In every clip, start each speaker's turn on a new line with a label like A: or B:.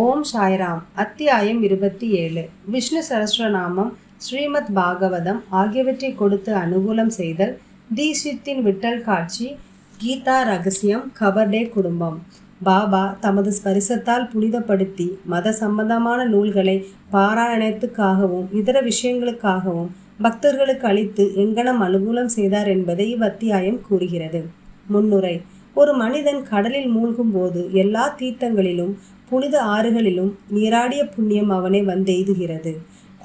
A: ஓம் சாய்ராம் அத்தியாயம் இருபத்தி ஏழு. விஷ்ணு சரஸ்வநாமம் ஸ்ரீமத் பாகவதம் ஆகியவற்றை கொடுத்து அனுகூலம் செய்தல் தீசித்தின் விட்டல் காட்சி கீதா ரகசியம் கபர்டே குடும்பம். பாபா தமது ஸ்பரிசத்தால் புனிதப்படுத்தி மத சம்பந்தமான நூல்களை பாராயணத்துக்காகவும் இதர விஷயங்களுக்காகவும் பக்தர்களுக்கு அளித்து எங்கனம் அனுகூலம் செய்தார் என்பதை இவ்வத்தியாயம் கூறுகிறது. முன்னுரை ஒரு மனிதன் கடலில் மூழ்கும் போது எல்லா தீர்த்தங்களிலும் புனித ஆறுகளிலும் நீராடிய புண்ணியம் அவனை வந்தெய்துகிறது.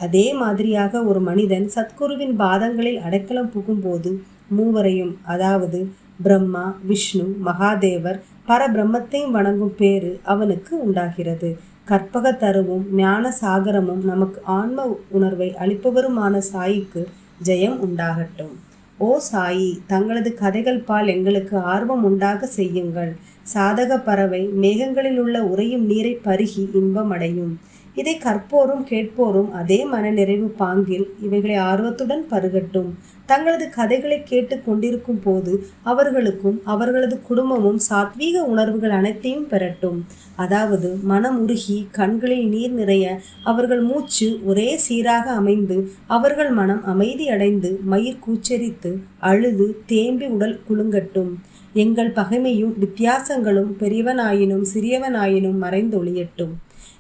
A: அதே மாதிரியாக ஒரு மனிதன் சத்குருவின் பாதங்களில் அடைக்கலம் புகும்போது மூவரையும் அதாவது பிரம்மா விஷ்ணு மகாதேவர் பரபிரம்மத்தையும் வணங்கும் பேறு அவனுக்கு உண்டாகிறது. கற்பக தருவும் ஞான சாகரமும் நமக்கு ஆன்ம உணர்வை அளிப்பவருமான சாயிக்கு ஜெயம் உண்டாகட்டும். ஓ சாயி தங்களது கதைகள் பால் எங்களுக்கு ஆர்வம் உண்டாக செய்யுங்கள். சாதக பறவை மேகங்களில் உள்ள உறையும் நீரை பருகி இன்பமடையும் இதை கற்போரும் கேட்போரும் அதே மனநிறைவு பாங்கில் இவைகளை ஆர்வத்துடன் பருகட்டும். தங்களது கதைகளை கேட்டு கொண்டிருக்கும் போது அவர்களுக்கும் அவர்களது குடும்பமும் சாத்வீக உணர்வுகள் அனைத்தையும் பெறட்டும். அதாவது மனம் உருகி கண்களில் நீர் நிறைய அவர்கள் மூச்சு ஒரே சீராக அமைந்து அவர்கள் மனம் அமைதி அடைந்து மயிர் கூச்சரித்து அழுது தேம்பி உடல் குலுங்கட்டும். எங்கள் பகைமையும் வித்தியாசங்களும் பெரியவனாயினும் சிறியவனாயினும் மறைந்தொழியட்டும்.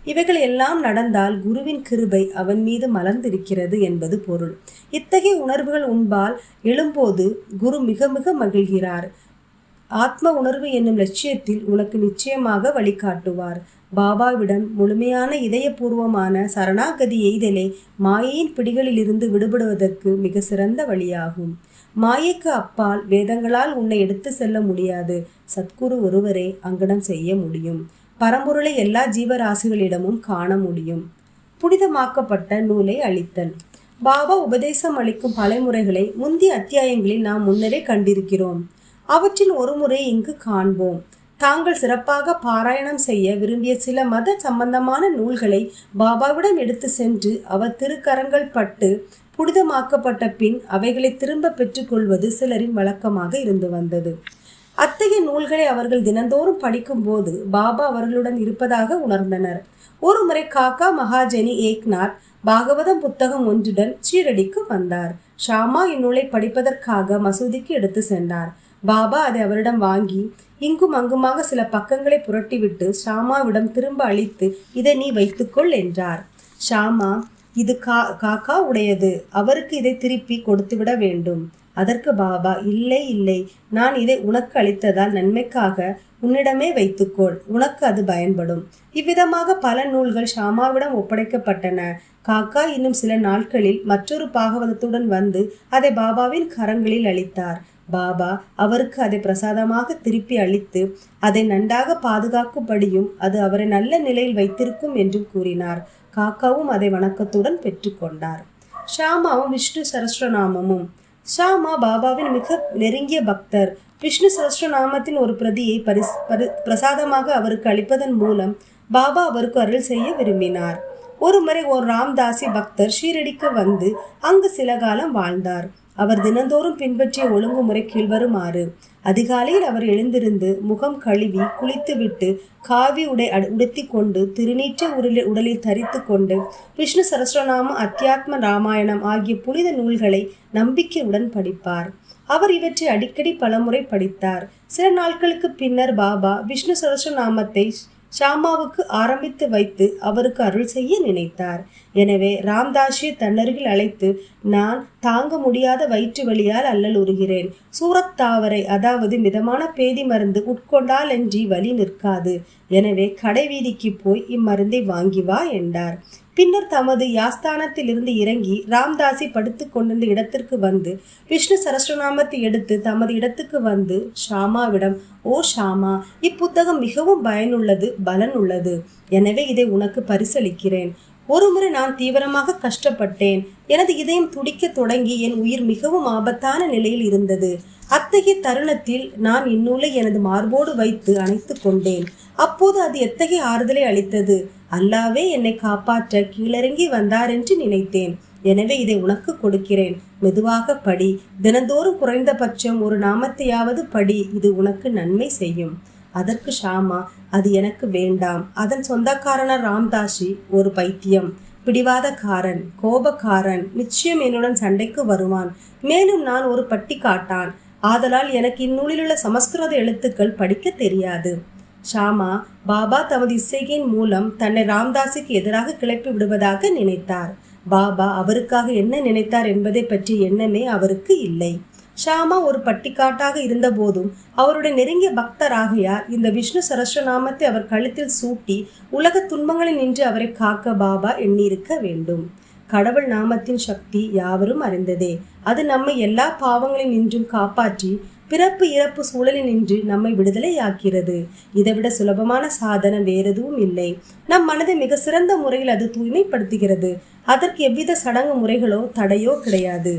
A: இவைகள் எல்லாம் நடந்தால் குருவின் கிருபை அவன் மீது மலர்ந்திருக்கிறது என்பது பொருள். இத்தகைய உணர்வுகள் உண்பால் எழும்போது குரு மிக மிக மகிழ்கிறார். ஆத்ம உணர்வு என்னும் லட்சியத்தில் உனக்கு நிச்சயமாக வழிகாட்டுவார். பாபாவிடம் முழுமையான இதயபூர்வமான சரணாகதி எய்தலே மாயையின் பிடிகளிலிருந்து விடுபடுவதற்கு மிக சிறந்த வழியாகும். மாயைக்கு அப்பால் வேதங்களால் உன்னை எடுத்து செல்ல முடியாது. சத்குரு ஒருவரே அங்கனம் செய்ய முடியும். பரம்பொருளை எல்லா ஜீவராசிகளிடமும் காண முடியும். புனிதமாக்கப்பட்ட நூலை அளித்தல். பாபா உபதேசம் அளிக்கும் பலைமுறைகளை முந்தைய அத்தியாயங்களில் நாம் முன்னரே கண்டிருக்கிறோம். அவற்றில் ஒரு முறை இங்கு காண்போம். தாங்கள் சிறப்பாக பாராயணம் செய்ய விரும்பிய சில மத சம்பந்தமான நூல்களை பாபாவிடம் எடுத்து சென்று அவர் திருக்கரங்கள் பட்டு புனிதமாக்கப்பட்ட பின் அவைகளை திரும்ப பெற்றுக்கொள்வது சிலரின் வழக்கமாக இருந்து வந்தது. அத்தகைய நூல்களை அவர்கள் தினந்தோறும் படிக்கும்போது பாபா அவர்களுடன் இருப்பதாக உணர்ந்தனர். ஒருமுறை காக்கா மகாஜனி ஏக்நாத் பாகவதம் புத்தகம் ஒன்றுடன் சீரடிக்கு வந்தார். ஷாமா இந்நூலை படிப்பதற்காக மசூதிக்கு எடுத்து சென்றார். பாபா அதை அவரிடம் வாங்கி இங்கும் அங்குமாக சில பக்கங்களை புரட்டிவிட்டு ஷாமாவிடம் திரும்ப அளித்து இதை நீ வைத்துக்கொள் என்றார். ஷாமா இது கா காக்கா உடையது. அவருக்கு இதை திருப்பி கொடுத்துவிட வேண்டும். அதற்கு பாபா இல்லை இல்லை நான் இதை உனக்கு அளித்ததால் நன்மைக்காக உன்னிடமே வைத்துக்கொள் உனக்கு அது பயன்படும். இவ்விதமாக பல நூல்கள் ஷாமாவிடம் ஒப்படைக்கப்பட்டன. காக்கா இன்னும் சில நாட்களில் மற்றொரு பாகவதத்துடன் வந்து அதை பாபாவின் கரங்களில் அளித்தார். பாபா அவருக்கு அதை பிரசாதமாக திருப்பி அளித்து அதை நன்றாக பாதுகாக்கும்படியும் அது அவரை நல்ல நிலையில் வைத்திருக்கும் என்றும் கூறினார். காக்காவும் அதை வணக்கத்துடன் பெற்றுக்கொண்டார். ஷாமாவும் விஷ்ணு சரஸ்வநாமமும் ஷாமா பாபாவின் மிக நெருங்கிய பக்தர். விஷ்ணு சஹஸ்ரநாமத்தின் ஒரு பிரதியை பரிஸ் பரி பிரசாதமாக அவருக்கு அளிப்பதன் மூலம் பாபா அவருக்கு அருள் செய்ய விரும்பினார். ஒருமுறை ஒரு ராம்தாசி பக்தர் ஷீரடிக்கு வந்து அங்கு சில காலம் வாழ்ந்தார். அவர் தினந்தோறும் பின்பற்றிய ஒழுங்குமுறை கீழ்வருமாறு அதிகாலையில் அவர் எழுந்திருந்து முகம் கழுவி குளித்துவிட்டு காவி உடை உடுத்தி கொண்டு திருநீற்ற உருளை உடலில் தரித்து கொண்டு விஷ்ணு சரஸ்வநாம அத்தியாத்ம ராமாயணம் ஆகிய புனித நூல்களை நம்பிக்கையுடன் படிப்பார். அவர் இவற்றை அடிக்கடி பலமுறை படித்தார். சில நாட்களுக்கு பின்னர் பாபா விஷ்ணு சரஸ்வநாமத்தை ஷாமாவுக்கு ஆரம்பித்து வைத்து அவருக்கு அருள் செய்ய நினைத்தார். எனவே ராம்தாஷை தன்னருகில் அழைத்து நான் தாங்க முடியாத வயிற்று வழியால் அல்லல் உறுகிறேன் சூரத்தாவரை அதாவது மிதமான பேதி மருந்து உட்கொண்டால் என்று வலி நிற்காது. எனவே கடைவீதிக்கு போய் இம்மருந்தை வாங்கி வா என்றார். பின்னர் தமது யாஸ்தானத்தில் இருந்து இறங்கி ராம்தாசி படுத்து கொண்டிருந்த இடத்திற்கு வந்து விஷ்ணு சரஸ்வநாமத்தை எடுத்து தமது இடத்துக்கு வந்து ஷாமாவிடம் ஓ ஷாமா இப்புத்தகம் மிகவும் பயனுள்ளது பலன் உள்ளது. எனவே இதை உனக்கு பரிசளிக்கிறேன். ஒருமுறை நான் தீவிரமாக கஷ்டப்பட்டேன். எனது இதயம் துடிக்க தொடங்கி என் உயிர் மிகவும் ஆபத்தான நிலையில் இருந்தது. அத்தகைய தருணத்தில் நான் இந்நூலை எனது மார்போடு வைத்து அணைத்து கொண்டேன். அப்போது அது எத்தகைய ஆறுதலை அளித்தது? அல்லாவே என்னை காப்பாற்ற கீழிறங்கி வந்தார் என்று நினைத்தேன். எனவே இதை உனக்கு கொடுக்கிறேன். மெதுவாக படி. தினந்தோறும் குறைந்தபட்சம் ஒரு நாமத்தையாவது படி. இது உனக்கு நன்மை செய்யும். அதற்கு ஷாமா அது எனக்கு வேண்டாம். அதன் சொந்தக்காரனர் ராம்தாஷி ஒரு பைத்தியம். பிடிவாதக்காரன் கோபக்காரன் நிச்சயம் என்னுடன் சண்டைக்கு வருவான். மேலும் நான் ஒரு பட்டி காட்டான் ஆதலால் எனக்கு இந்நூலிலுள்ள சமஸ்கிருத எழுத்துக்கள் படிக்க தெரியாது. ஷாமா பாபா தமது இசையின் மூலம் தன்னை ராம்தாஸுக்கு எதிராக கிளப்பி விடுவதாக நினைத்தார். பாபா அவருக்காக என்ன நினைத்தார் என்பதை பற்றி எண்ணமே அவருக்கு இல்லை. ஷாமா ஒரு பட்டிக்காட்டாக இருந்தபோதும் அவருடைய நெருங்கிய பக்தராகையார் இந்த விஷ்ணு சரஸ்வநாமத்தை அவர் கழுத்தில் சூட்டி உலக துன்பங்களில் நின்று அவரை காக்க பாபா எண்ணியிருக்க வேண்டும். கடவுள் நாமத்தின் சக்தி யாவரும் அறிந்ததே. அது நம்மை எல்லா பாவங்களில் நின்றும் காப்பாற்றி பிறப்பு இறப்பு சூழலில் நின்று நம்மை விடுதலையாக்கிறது. இதைவிட சுலபமான சாதனம் வேறெதுவும் இல்லை. நம் மனதை மிக சிறந்த முறையில் அது தூய்மைப்படுத்துகிறது. அதற்கு எவ்வித சடங்கு முறைகளோ தடையோ கிடையாது.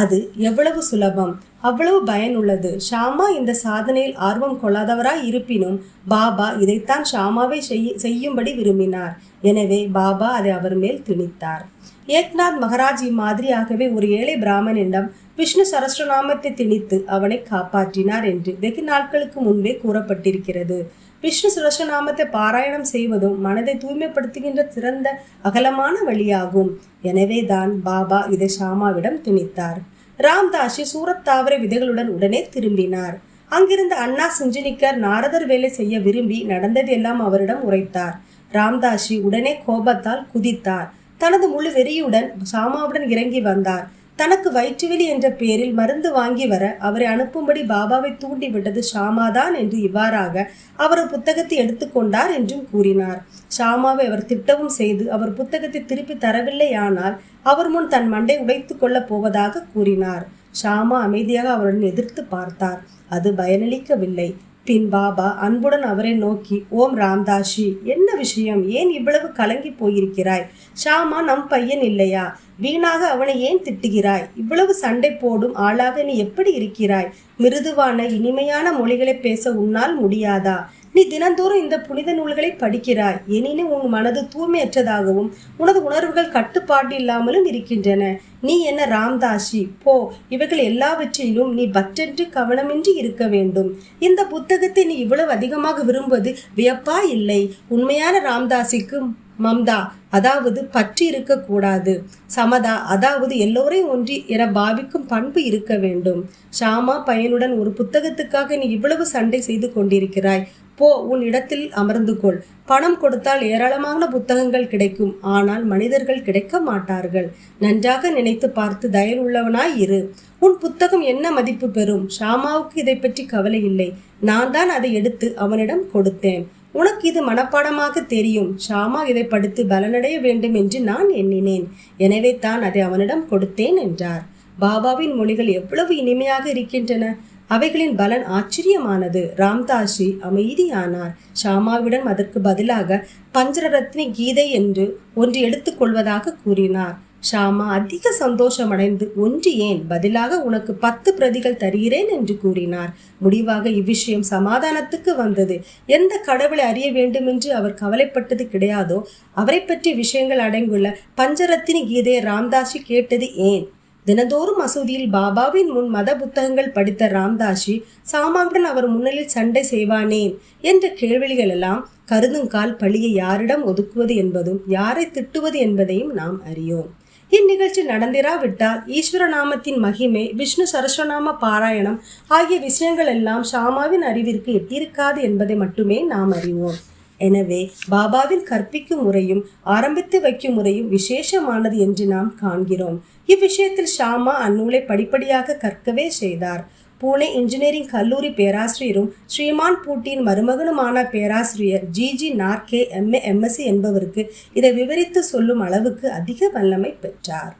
A: அது எவ்வளவு சுலபம் அவ்வளவு பயனுள்ளது. ஷாமா இந்த சாதனையில் ஆர்வம் கொள்ளாதவராய் இருப்பினும் பாபா இதைத்தான் ஷாமாவை செய்யும்படி விரும்பினார். எனவே பாபா அதை அவர் மேல் திணித்தார். ஏக்நாத் மகராஜ் மாதிரியாகவே ஒரு ஏழை பிராமணனிடம் விஷ்ணு சரஸ்வநாமத்தை திணித்து அவனை காப்பாற்றினார் என்று வெகு நாட்களுக்கு முன்பே கூறப்பட்டிருக்கிறது. விஷ்ணு சரஸ்வநாமத்தை பாராயணம் செய்வதும் மனதை தூய்மைப்படுத்துகின்ற சிறந்த அகலமான வழியாகும். எனவே தான் பாபா இதை ஷாமாவிடம் துணித்தார். ராம்தாஷி சூரத் தாவர விதைகளுடன் உடனே திரும்பினார். அங்கிருந்த அண்ணா சுஞ்சினிக்கர் நாரதர் வேலை செய்ய விரும்பி நடந்ததெல்லாம் அவரிடம் உரைத்தார். ராம்தாஷி உடனே கோபத்தால் குதித்தார். தனது முழு வெறியுடன் ஷாமாவுடன் இறங்கி வந்தார். தனக்கு வயிற்றுவலி என்ற பெயரில் மருந்து வாங்கி வர அவரை அனுப்பும்படி பாபாவை தூண்டிவிட்டது ஷாமாதான் என்று இவ்வாறாக அவர் புத்தகத்தை எடுத்துக்கொண்டார் என்றும் கூறினார். ஷாமாவை அவர் திட்டவும் செய்து அவர் புத்தகத்தை திருப்பி தரவில்லையானால் அவர் முன் தன் மண்டை உடைத்து கொள்ளப் போவதாக கூறினார். ஷாமா அமைதியாக அவருடன் எதிர்த்து பார்த்தார். அது பயனளிக்கவில்லை. பின் பாபா அன்புடன் அவரை நோக்கி ஓம் ராம்தாஷி என்ன விஷயம்? ஏன் இவ்வளவு கலங்கி போயிருக்கிறாய்? ஷாமா நம் பையன் இல்லையா? வீணாக அவனை ஏன் திட்டுகிறாய்? இவ்வளவு சண்டை போடும் ஆளாக நீ எப்படி இருக்கிறாய்? மிருதுவான இனிமையான மொழிகளை பேச உன்னால் முடியாதா? நீ தினந்தோறும் இந்த புனித நூல்களை படிக்கிறாய். எனினும் உன் மனது தூய்மையற்றதாகவும் உனது உணர்வுகள் கட்டுப்பாடு இல்லாமலும் இருக்கின்றன. நீ என்ன ராம்தாசி? போ இவைகள் எல்லாவற்றிலும் நீ பற்றென்று கவனமின்றி இருக்க வேண்டும். இந்த புத்தகத்தை நீ இவ்வளவு அதிகமாக விரும்புவது வியப்பா இல்லை. உண்மையான ராம்தாசிக்கு மம்தா அதாவது பற்றி இருக்கக்கூடாது சமதா அதாவது எல்லோரையும் ஒன்றி என பாவிக்கும் பண்பு இருக்க வேண்டும். ஷாமா பையனுடன் ஒரு புத்தகத்துக்காக நீ இவ்வளவு சண்டை செய்து கொண்டிருக்கிறாய். போ உன் இடத்தில் அமர்ந்து கொள். பணம் கொடுத்தால் ஏராளமான புத்தகங்கள் கிடைக்கும். ஆனால் மனிதர்கள் கிடைக்க மாட்டார்கள். நன்றாக நினைத்து பார்த்து தயல் உள்ளவனாய் இரு. உன் புத்தகம் என்ன மதிப்பு பெறும்? ஷாமாவுக்கு இதை பற்றி கவலை இல்லை. நான் தான் அதை எடுத்து அவனிடம் கொடுத்தேன். உனக்கு இது மனப்பாடமாக தெரியும். ஷாமா இதை படித்து பலனடைய வேண்டும் என்று நான் எண்ணினேன். எனவே தான் அதை அவனிடம் கொடுத்தேன் என்றார். பாபாவின் மொழிகள் எவ்வளவு இனிமையாக இருக்கின்றன. அவைகளின் பலன் ஆச்சரியமானது. ராம்தாஸி அமைதியானார். ஷாமாவிடம் அதற்கு பதிலாக பஞ்சரத்னி கீதை என்று ஒன்று எடுத்துக்கொள்வதாக கூறினார். ஷாமா அதிக சந்தோஷமடைந்து ஒன்று ஏன்? பதிலாக உனக்கு பத்து பிரதிகள் தருகிறேன் என்று கூறினார். முடிவாக இவ்விஷயம் சமாதானத்துக்கு வந்தது. எந்த கடவுளை அறிய வேண்டுமென்று அவர் கவலைப்பட்டது கிடையாதோ அவரை பற்றிய விஷயங்கள் அடங்கியுள்ள பஞ்சரத்தினி கீதையை ராம்தாஸி கேட்டது ஏன்? தினந்தோறும் மசூதியில் பாபாவின் முன் மத புத்தகங்கள் படித்த ராம்தாஷி சாமாவுடன் அவர் முன்னிலில் சண்டை செய்வானேன் என்ற கேள்விகள் எல்லாம் கருதுங்கால் பழியை யாரிடம் ஒதுக்குவது என்பதும் யாரை திட்டுவது என்பதையும் நாம் அறியோம். இந்நிகழ்ச்சி நடந்திராவிட்டால் ஈஸ்வர நாமத்தின் மகிமை விஷ்ணு சரஸ்வநாம பாராயணம் ஆகிய விஷயங்கள் எல்லாம் ஷாமாவின் அறிவிற்கு எட்டியிருக்காது என்பதை மட்டுமே நாம் அறிவோம். எனவே பாபாவின் கற்பிக்கும் முறையும் ஆரம்பித்து வைக்கும் முறையும் விசேஷமானது என்று நாம் காண்கிறோம். இவ்விஷயத்தில் ஷாமா அந்நூலை படிப்படியாக கற்கவே செய்தார். பூனே இன்ஜினியரிங் கல்லூரி பேராசிரியரும் ஸ்ரீமான் பூட்டியின் மருமகனுமான பேராசிரியர் G G Narke MA MSc என்பவருக்கு இதை விவரித்து சொல்லும் அளவுக்கு அதிக வல்லமை பெற்றார்.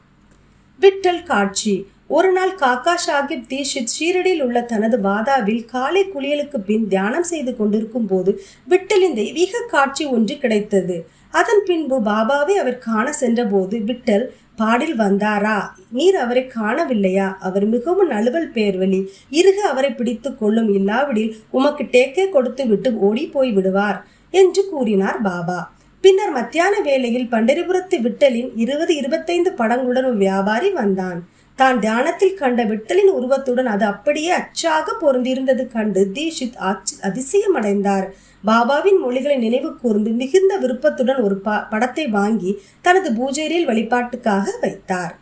A: விட்டல் காட்சி. ஒரு நாள் காக்கா சாஹிப் தீஷித் ஷீரடியில் உள்ள தனது வாதாவில் காலை குளியலுக்கு பின் தியானம் செய்து கொண்டிருக்கும் போது விட்டலின் தெய்வீக காட்சி ஒன்று கிடைத்தது. அதன் பின்பு பாபாவை அவர் காண சென்றபோது விட்டல் பாடில் வந்தாரா? நீர் அவரை காணவில்லையா? அவர் மிகவும் நழுவல் பேர்வழி. இருக அவரை பிடித்து கொள்ளும் இல்லாவிடில் உமக்கு டேக்கே கொடுத்து விட்டு ஓடி போய் விடுவார் என்று கூறினார் பாபா. பின்னர் மத்தியான வேளையில் பண்டரிபுரத்து விட்டலின் இருபது இருபத்தைந்து படங்களுடன் வியாபாரி வந்தான். தான் தியானத்தில் கண்ட விட்டலின் உருவத்துடன் அது அப்படியே அச்சாக பொருந்திருந்தது கண்டு தீஷித் அதிசயமடைந்தார். பாபாவின் மொழிகளை நினைவு கூர்ந்து மிகுந்த விருப்பத்துடன் ஒரு ப படத்தை வாங்கி தனது பூஜையில் வழிபாட்டுக்காக வைத்தார்.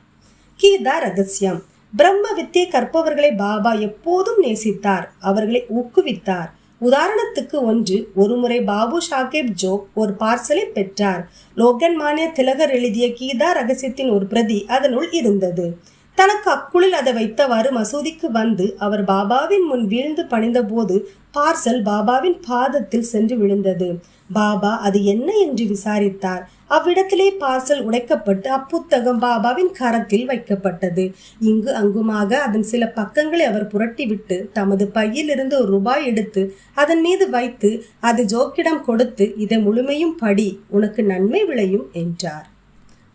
A: கீதா ரகசியம். பிரம்ம வித்தியை கற்பவர்களை பாபா எப்போதும் நேசித்தார். அவர்களை ஊக்குவித்தார். உதாரணத்துக்கு ஒன்று ஒருமுறை பாபு ஷாகேப் ஜோக் ஒரு பார்சலை பெற்றார். லோகன் மானிய திலகர் எழுதிய கீதா ரகசியத்தின் ஒரு பிரதி அதனுள் இருந்தது. தனக்கு அக்குளில் அதை வைத்தவாறு மசூதிக்கு வந்து அவர் பாபாவின் முன் வீழ்ந்து பணிந்தபோது பார்சல் பாபாவின் பாதத்தில் சென்று விழுந்தது. பாபா அது என்ன என்று விசாரித்தார். அவ்விடத்திலே பார்சல் உடைக்கப்பட்டு அப்புத்தகம் பாபாவின் கரத்தில் வைக்கப்பட்டது. இங்கு அங்குமாக அதன் சில பக்கங்களை அவர் புரட்டிவிட்டு தமது பையில் இருந்து ஒரு ரூபாய் எடுத்து அதன் மீது வைத்து அது ஜோக்கிடம் கொடுத்து இதை முழுமையும் படி உனக்கு நன்மை விளையும் என்றார்.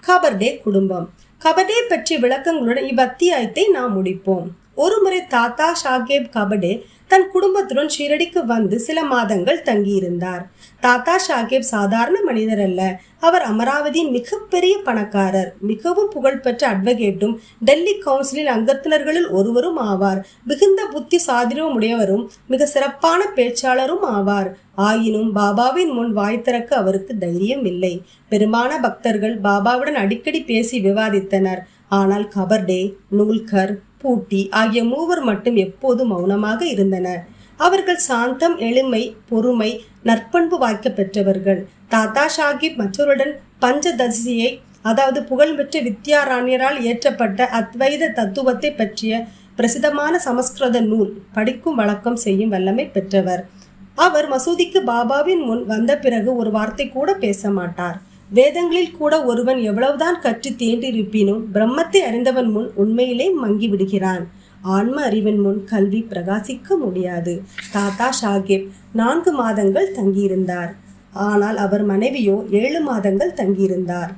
A: கபர்டே குடும்பம். கபடே பற்றிய விளக்கங்களுடன் இவ்வத்தியாயத்தை நாம் முடிப்போம். ஒருமுறை தாத்தா ஷாகேப் கபடே தன் குடும்பத்துடன் ஷீரடிக்கு வந்து சில மாதங்கள் தங்கியிருந்தார். தாத்தா ஷாகேப் சாதாரண மனிதர் அல்ல. அவர் அமராவதியின் மிகப்பெரிய பணக்காரர். மிகவும் புகழ்பெற்ற அட்வொகேட்டும் டெல்லி கவுன்சிலின் அங்கத்தினர்களில் ஒருவரும் ஆவார். மிகுந்த புத்தி சாதிரம் உடையவரும் மிக சிறப்பான பேச்சாளரும் ஆவார். ஆயினும் பாபாவின் முன் வாய் திறக்க அவருக்கு தைரியம் இல்லை. பெரும்பாலான பக்தர்கள் பாபாவுடன் அடிக்கடி பேசி விவாதித்தனர். ஆனால் கபர்டே நூல்கர் பூட்டி ஆகிய மூவர் மட்டும் எப்போதும் மௌனமாக இருந்தனர். அவர்கள் சாந்தம் எளிமை பொறுமை நற்பண்பு வாய்க்க பெற்றவர்கள். தாத்தா சாஹிப் மற்றவருடன் பஞ்சதசியை அதாவது புகழ்பெற்ற வித்யாராணியரால் இயற்றப்பட்ட அத்வைத தத்துவத்தை பற்றிய பிரசித்தமான சமஸ்கிருத நூல் படிக்கும் வழக்கம் செய்யும் வல்லமை பெற்றவர். அவர் மசூதிக்கு பாபாவின் முன் வந்த பிறகு ஒரு வார்த்தை கூட பேச மாட்டார். வேதங்களில் கூட ஒருவன் எவ்வளவுதான் கற்று தேண்டியிருப்பினும் பிரம்மத்தை அறிந்தவன் முன் உண்மையிலே மங்கி விடுகிறான் ஆன்ம அறிவின் முன் கல்வி பிரகாசிக்க முடியாது. தாத்தா ஷாகிப் நான்கு மாதங்கள் தங்கியிருந்தார். ஆனால் அவர் மனைவியோ ஏழு மாதங்கள் தங்கியிருந்தார்.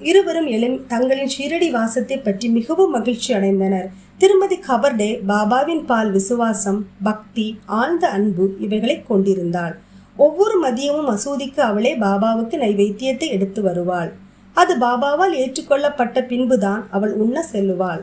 A: இருவரும் எழு தங்களின் ஷீரடி வாசத்தை பற்றி மிகவும் மகிழ்ச்சி அடைந்தனர். திருமதி கபர்டே பாபாவின் பால் விசுவாசம் பக்தி ஆழ்ந்த அன்பு இவைகளை கொண்டிருந்தாள். ஒவ்வொரு மதியமும் மசூதிக்கு அவளே பாபாவுக்கு நைவேத்தியத்தை எடுத்து வருவாள். அது பாபாவால் ஏற்றுக்கொள்ளப்பட்ட பின்புதான் அவள் உண்ண செல்லுவாள்.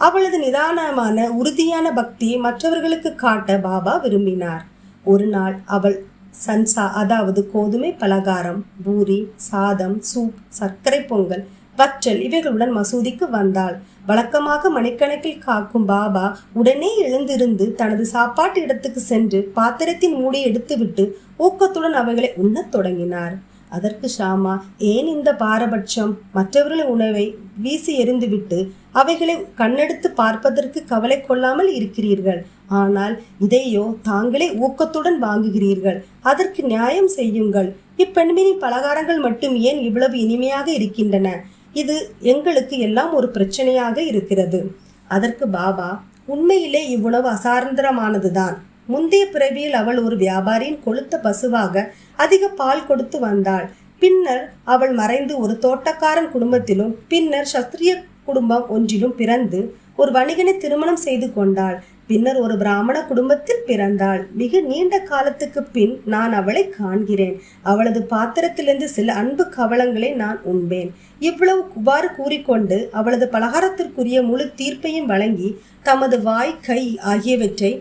A: அவளது நிதானமான உறுதியான பக்தியை மற்றவர்களுக்கு காட்ட பாபா விரும்பினார். ஒரு நாள் அவள் சன்சா அதாவது கோதுமை பலகாரம் பூரி சாதம் சூப் சர்க்கரை பொங்கல் வற்றல் இவைகளுடன் மசூதிக்கு வந்தாள். வழக்கமாக மணிக்கணக்கில் காக்கும் பாபா உடனே எழுந்திருந்து தனது சாப்பாட்டு இடத்துக்கு சென்று பாத்திரத்தின் மூடி எடுத்துவிட்டு ஊக்கத்துடன் அவைகளை உண்ணத் தொடங்கினார். அதற்கு ஷாமா ஏன் இந்த பாரபட்சம்? மற்றவர்களின் உணவை வீசி எறிந்துவிட்டு அவைகளை கண்ணெடுத்து பார்ப்பதற்கு கவலை கொள்ளாமல் இருக்கிறீர்கள். ஆனால் இதையோ தாங்களே ஊக்கத்துடன் வாங்குகிறீர்கள். அதற்கு நியாயம் செய்யுங்கள். இப்பெண்மினி பலகாரங்கள் மட்டும் ஏன் இவ்வளவு இனிமையாக இருக்கின்றன? இது எங்களுக்கு எல்லாம் ஒரு பிரச்சனையாக இருக்கிறது. அதற்கு பாபா உண்மையிலே இவ்வளவு அசாரந்தரமானதுதான். முந்தைய பிறவியில் அவள் ஒரு வியாபாரியின் கொளுத்த பசுவாக அதிக பால் கொடுத்து வந்தாள். பின்னர் அவள் மறைந்து ஒரு தோட்டக்காரன் குடும்பத்திலும் பின்னர் சத்திரிய குடும்பம் ஒன்றிலும் பிறந்து ஒரு வணிகனை திருமணம் செய்து கொண்டாள். பின்னர் ஒரு பிராமண குடும்பத்தில் பிறந்தாள். மிக நீண்ட காலத்துக்கு பின் நான் அவளை காண்கிறேன். அவளது பாத்திரத்திலிருந்து சில அன்பு கவலங்களை நான் உண்பேன். இவ்வளவு குவாறு கூறிக்கொண்டு அவளது பலகாரத்திற்குரிய முழு தீர்ப்பையும் வழங்கி தமது வாய் கை ஆகியவற்றை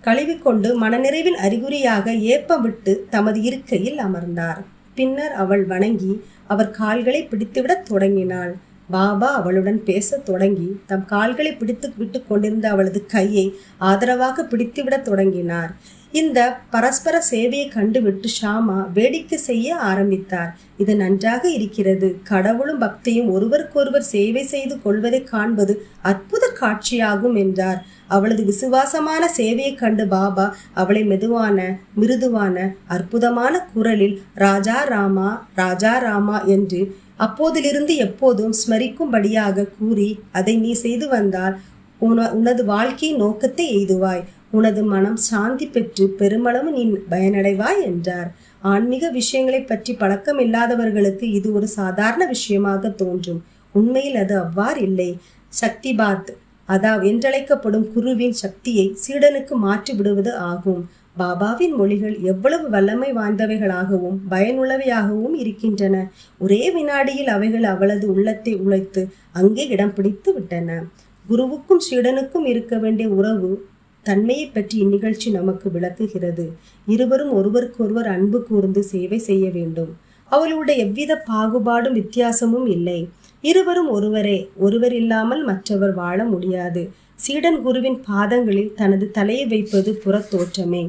A: கழுவிக்கொண்டு மனநிறைவின் அறிகுறியாக ஏப்பம் விட்டு தமது இருக்கையில் அமர்ந்தார். பின்னர் அவள் வணங்கி அவர் கால்களை பிடித்துவிடத் தொடங்கினாள். பாபா அவளுடன் பேசத் தொடங்கி தம் கால்களை பிடித்து விட்டு கொண்டிருந்த அவளது கையை ஆதரவாக பிடித்துவிடத் தொடங்கினார். இந்த பரஸ்பர சேவையை கண்டுவிட்டு ஷாமா வேடிக்கை செய்ய ஆரம்பித்தார். இது நன்றாக இருக்கிறது. கடவுளும் பக்தியும் ஒருவருக்கொருவர் சேவை செய்து கொள்வதை காண்பது அற்புத காட்சியாகும் என்றார். அவளது விசுவாசமான சேவையை கண்டு பாபா அவளை மெதுவான மிருதுவான அற்புதமான குரலில் ராஜா ராமா ராஜா ராமா என்று அப்போதிலிருந்து எப்போதும் ஸ்மரிக்கும்படியாக கூறி அதை நீ செய்து வந்தால் உன உனது வாழ்க்கையின் நோக்கத்தை எய்துவாய். உனது மனம் சாந்தி பெற்று பெருமளவு நீ பயனடைவாய் என்றார். ஆன்மீக விஷயங்களை பற்றி பழக்கம் இல்லாதவர்களுக்கு இது ஒரு சாதாரண விஷயமாக தோன்றும். உண்மையில் அது அவ்வாறு இல்லை. சக்திபாத் அதாவது என்றழைக்கப்படும் குருவின் சக்தியை சீடனுக்கு மாற்றி விடுவது ஆகும். பாபாவின் மொழிகள் எவ்வளவு வல்லமை வாய்ந்தவைகளாகவும் பயனுள்ளவையாகவும் இருக்கின்றன. ஒரே வினாடியில் அவைகள் அவளது உள்ளத்தை உழைத்து அங்கே இடம் பிடித்து விட்டன. குருவுக்கும் சீடனுக்கும் இருக்க வேண்டிய உறவு தன்மையை பற்றி இந்நிகழ்ச்சி நமக்கு விளக்குகிறது. இருவரும் ஒருவருக்கொருவர் அன்பு கூர்ந்து சேவை செய்ய வேண்டும். அவளுடைய எவ்வித பாகுபாடும் வித்தியாசமும் இல்லை. இருவரும் ஒருவரே ஒருவர் இல்லாமல் மற்றவர் வாழ முடியாது. சீடன் குருவின் பாதங்களில் தனது தலையை வைப்பது புறத்தோற்றமே.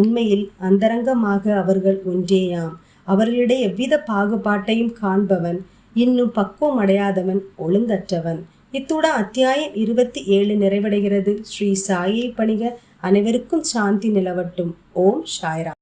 A: உண்மையில் அந்தரங்கமாக அவர்கள் ஒன்றேயாம். அவர்களிடையே எவ்வித பாகுபாட்டையும் காண்பவன் இன்னும் பக்குவம் அடையாதவன் ஒழுங்கற்றவன். இத்துடன் அத்தியாயம் இருபத்தி ஏழு நிறைவடைகிறது. ஸ்ரீ சாயை பணிக அனைவருக்கும் சாந்தி நிலவட்டும். ஓம் ஷாய்ரா